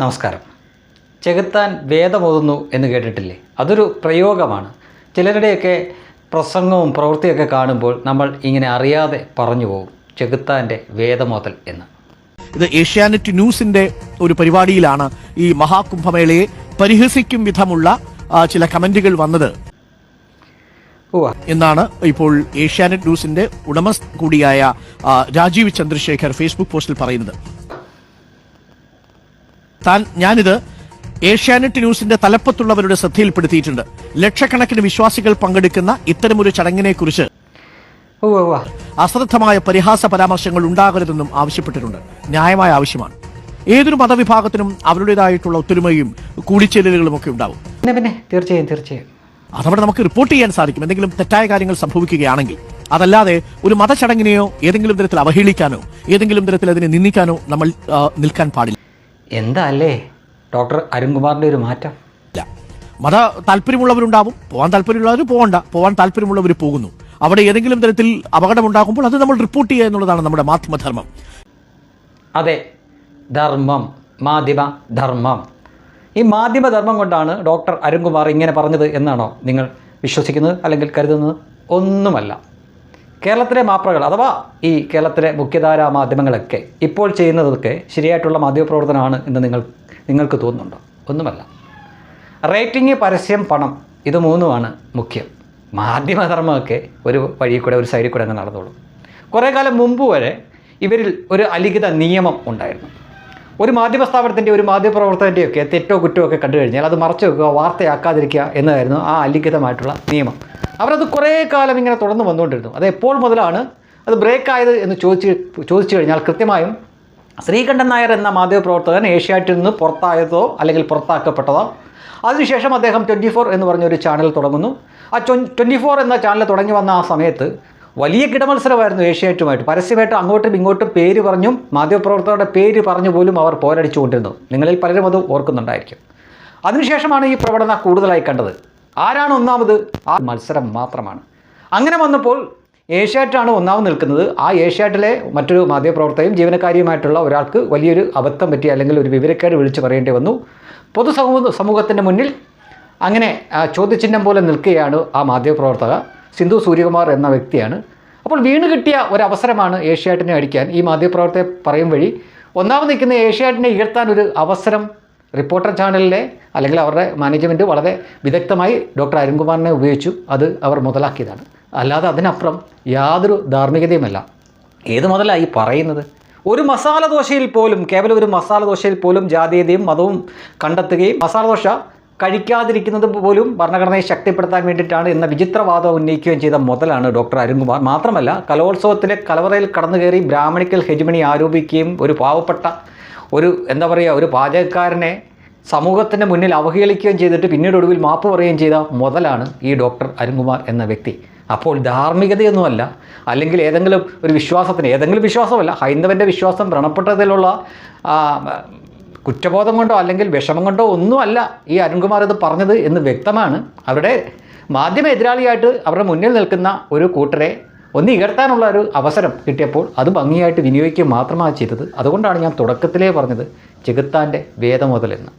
നമസ്കാരം. ചെകുത്താൻ വേദമോതുന്നു എന്ന് കേട്ടിട്ടില്ലേ? അതൊരു പ്രയോഗമാണ്. ചിലരുടെയൊക്കെ പ്രസംഗവും പ്രവൃത്തിയൊക്കെ കാണുമ്പോൾ നമ്മൾ ഇങ്ങനെ അറിയാതെ പറഞ്ഞു പോകും ചെകുത്താന്റെ വേദമോതൽ എന്ന്. ഇത് ഏഷ്യാനെറ്റ് ന്യൂസിന്റെ ഒരു പരിപാടിയിലാണ് ഈ മഹാകുംഭമേളയെ പരിഹസിക്കും വിധമുള്ള ചില കമന്റുകൾ വന്നത്. ഓ എന്നാണ് ഇപ്പോൾ ഏഷ്യാനെറ്റ് ന്യൂസിന്റെ ഉടമസ്ഥ കൂടിയായ രാജീവ് ചന്ദ്രശേഖർ ഫേസ്ബുക്ക് പോസ്റ്റിൽ പറയുന്നത്. താൻ ഞാനിത് ഏഷ്യാനെറ്റ് ന്യൂസിന്റെ തലപ്പത്തുള്ളവരുടെ ശ്രദ്ധയിൽപ്പെടുത്തിയിട്ടുണ്ട്. ലക്ഷക്കണക്കിന് വിശ്വാസികൾ പങ്കെടുക്കുന്ന ഇത്തരമൊരു ചടങ്ങിനെ കുറിച്ച് ഓ ഓ അശ്രദ്ധമായ പരിഹാസ പരാമർശങ്ങൾ ഉണ്ടാകരുതെന്നും ആവശ്യപ്പെട്ടിട്ടുണ്ട്. ന്യായമായ ആവശ്യമാണ്. ഏതൊരു മതവിഭാഗത്തിനും അവരുടേതായിട്ടുള്ള ഒത്തൊരുമയും കൂടിച്ചേരലുകളും ഒക്കെ ഉണ്ടാവും. പിന്നെ തീർച്ചയായും തീർച്ചയായും. അതവിടെ നമുക്ക് റിപ്പോർട്ട് ചെയ്യാൻ സാധിക്കും. എന്തെങ്കിലും തെറ്റായ കാര്യങ്ങൾ സംഭവിക്കുകയാണെങ്കിൽ അതല്ലാതെ ഒരു മതചടങ്ങിനെയോ ഏതെങ്കിലും തരത്തിൽ അവഹേളിക്കാനോ ഏതെങ്കിലും തരത്തിൽ അതിനെ നിന്ദിക്കാനോ നമ്മൾ നിൽക്കാൻ പാടില്ല. എന്താ അല്ലേ ഡോക്ടർ അരുൺകുമാറിന്റെ ഒരു മാറ്റം. മത താല്പര്യമുള്ളവരുണ്ടാവും. പോകാൻ താല്പര്യമുള്ളവർ പോകണ്ട പോകാൻ താല്പര്യമുള്ളവർ പോകുന്നു. അവിടെ ഏതെങ്കിലും തരത്തിൽ അപകടമുണ്ടാകുമ്പോൾ അത് നമ്മൾ റിപ്പോർട്ട് ചെയ്യുക എന്നുള്ളതാണ് നമ്മുടെ മാധ്യമധർമ്മം. അതെ. ധർമ്മം. മാധ്യമ ധർമ്മം. ഈ മാധ്യമധർമ്മം കൊണ്ടാണ് ഡോക്ടർ അരുൺകുമാർ ഇങ്ങനെ പറഞ്ഞത് എന്നാണോ നിങ്ങൾ വിശ്വസിക്കുന്നത് അല്ലെങ്കിൽ കരുതുന്നത്? ഒന്നുമല്ല. കേരളത്തിലെ മാപ്രകൾ അഥവാ ഈ കേരളത്തിലെ മുഖ്യധാരാ മാധ്യമങ്ങളൊക്കെ ഇപ്പോൾ ചെയ്യുന്നതൊക്കെ ശരിയായിട്ടുള്ള മാധ്യമപ്രവർത്തനമാണ് എന്ന് നിങ്ങൾ നിങ്ങൾക്ക് തോന്നുന്നുണ്ടോ? ഒന്നുമല്ല. റേറ്റിംഗ് പരസ്യം പണം ഇത് മൂന്നുമാണ് മുഖ്യം. മാധ്യമധർമ്മമൊക്കെ ഒരു വഴി കൂടെ ഒരു സൈഡിൽ കൂടെ അങ്ങ് നടന്നോളൂ. കുറേ കാലം മുമ്പ് വരെ ഇവരിൽ ഒരു അലിഖിത നിയമം ഉണ്ടായിരുന്നു. ഒരു മാധ്യമ സ്ഥാപനത്തിന്റെ ഒരു മാധ്യമപ്രവർത്തകന്റെയൊക്കെ തെറ്റോ കുറ്റോ ഒക്കെ കണ്ടു കഴിഞ്ഞാൽ അത് മറച്ചു വെക്കുക വാർത്തയാക്കാതിരിക്കുക എന്നതായിരുന്നു ആ അലിഖിതമായിട്ടുള്ള നിയമം. അവരത് കുറേ കാലം ഇങ്ങനെ തുടർന്ന് വന്നുകൊണ്ടിരുന്നു. അത് എപ്പോൾ മുതലാണ് അത് ബ്രേക്ക് ആയത് എന്ന് ചോദിച്ച് ചോദിച്ചു കഴിഞ്ഞാൽ കൃത്യമായും ശ്രീകണ്ഠൻ നായർ എന്ന മാധ്യമപ്രവർത്തകൻ ഏഷ്യാറ്റിൽ നിന്ന് പുറത്തായതോ അല്ലെങ്കിൽ പുറത്താക്കപ്പെട്ടതോ അതിനുശേഷം അദ്ദേഹം ട്വന്റി ഫോർ എന്ന് പറഞ്ഞൊരു ചാനൽ തുടങ്ങുന്നു. ആ ട്വന്റി ഫോർ എന്ന ചാനൽ തുടങ്ങി വന്ന ആ സമയത്ത് വലിയ കിടമത്സരമായിരുന്നു ഏഷ്യാറ്റുമായിട്ട് പരസ്യമായിട്ട് അങ്ങോട്ടും ഇങ്ങോട്ടും പേര് പറഞ്ഞും മാധ്യമപ്രവർത്തകരുടെ പേര് പറഞ്ഞു പോലും അവർ പോരടിച്ചുകൊണ്ടിരുന്നു. നിങ്ങളിൽ പലരും അത് ഓർക്കുന്നുണ്ടായിരിക്കും. അതിനുശേഷമാണ് ഈ പ്രവണത കൂടുതലായി കണ്ടത്. ആരാണ് ഒന്നാമത്? ആ മത്സരം മാത്രമാണ്. അങ്ങനെ വന്നപ്പോൾ ഏഷ്യാറ്റാണ് ഒന്നാമത് നിൽക്കുന്നത്. ആ ഏഷ്യാറ്റിലെ മറ്റൊരു മാധ്യമപ്രവർത്തകയും ജീവനക്കാരിയുമായിട്ടുള്ള ഒരാൾക്ക് വലിയൊരു അബദ്ധം പറ്റി അല്ലെങ്കിൽ ഒരു വിവരക്കേട് വിളിച്ച് പറയേണ്ടി വന്നു. പൊതുസമൂഹ സമൂഹത്തിന്റെ മുന്നിൽ അങ്ങനെ ചോദ്യചിഹ്നം പോലെ നിൽക്കുകയാണ് ആ മാധ്യമപ്രവർത്തക സിന്ധു സൂര്യകുമാർ എന്ന വ്യക്തിയാണ്. അപ്പോൾ വീണ് കിട്ടിയ ഒരവസരമാണ് ഏഷ്യാറ്റിനെ അടിക്കാൻ. ഈ മാധ്യമപ്രവർത്തകർ പറയും വഴി ഒന്നാമത് നിൽക്കുന്ന ഏഷ്യാറ്റിനെ ഉയർത്താൻ ഒരു അവസരം റിപ്പോർട്ടർ ചാനലിലെ അല്ലെങ്കിൽ അവരുടെ മാനേജ്മെന്റ് വളരെ വിദഗ്ധമായി ഡോക്ടർ അരുൺകുമാറിനെ ഉപയോഗിച്ചു അത് അവർ മുതലാക്കിയതാണ്. അല്ലാതെ അതിനപ്പുറം യാതൊരു ധാർമ്മികതയുമല്ല. ഏത് മുതലായി പറയുന്നത്? ഒരു മസാല ദോശയിൽ പോലും കേവലം ഒരു മസാല ദോശയിൽ പോലും ജാതീയതയും മതവും കണ്ടെത്തുകയും മസാല ദോശ കഴിക്കാതിരിക്കുന്നത് പോലും ഭരണഘടനയെ ശക്തിപ്പെടുത്താൻ വേണ്ടിയിട്ടാണ് എന്ന വിചിത്രവാദം ഉന്നയിക്കുകയും ചെയ്ത മുതലാണ് ഡോക്ടർ അരുൺകുമാർ. മാത്രമല്ല കലോത്സവത്തിലെ കലവറയിൽ കടന്നു കയറി ബ്രാഹ്മണിക്കൽ ഹെജ്മണി ആരോപിക്കുകയും ഒരു പാവപ്പെട്ട ഒരു എന്താ പറയുക ഒരു പാചകക്കാരനെ സമൂഹത്തിന്റെ മുന്നിൽ അവഹേളിക്കുകയും ചെയ്തിട്ട് പിന്നീട് ഒടുവിൽ മാപ്പ് പറയുകയും ചെയ്ത മുതലാണ് ഈ ഡോക്ടർ അരുൺകുമാർ എന്ന വ്യക്തി. അപ്പോൾ ധാർമ്മികതയൊന്നുമല്ല അല്ലെങ്കിൽ ഏതെങ്കിലും ഒരു വിശ്വാസത്തിന് ഏതെങ്കിലും വിശ്വാസമല്ല ഹൈന്ദവന്റെ വിശ്വാസം വ്രണപ്പെട്ടതിലുള്ള കുറ്റബോധം കൊണ്ടോ അല്ലെങ്കിൽ വിഷമം കൊണ്ടോ ഒന്നുമല്ല ഈ അരുൺകുമാർ ഇത് പറഞ്ഞത് എന്ന് വ്യക്തമാണ്. അവരുടെ മാധ്യമ എതിരാളിയായിട്ട് അവരുടെ മുന്നിൽ നിൽക്കുന്ന ഒരു കൂട്ടരെ ഒന്ന് ഉയർത്താനുള്ള ഒരു അവസരം കിട്ടിയപ്പോൾ അത് ഭംഗിയായിട്ട് വിനിയോഗിക്കുക മാത്രമാണ് ചെയ്തത്. അതുകൊണ്ടാണ് ഞാൻ തുടക്കത്തിലേ പറഞ്ഞത് ചെകുത്താന്റെ വേദമുതലെന്ന്.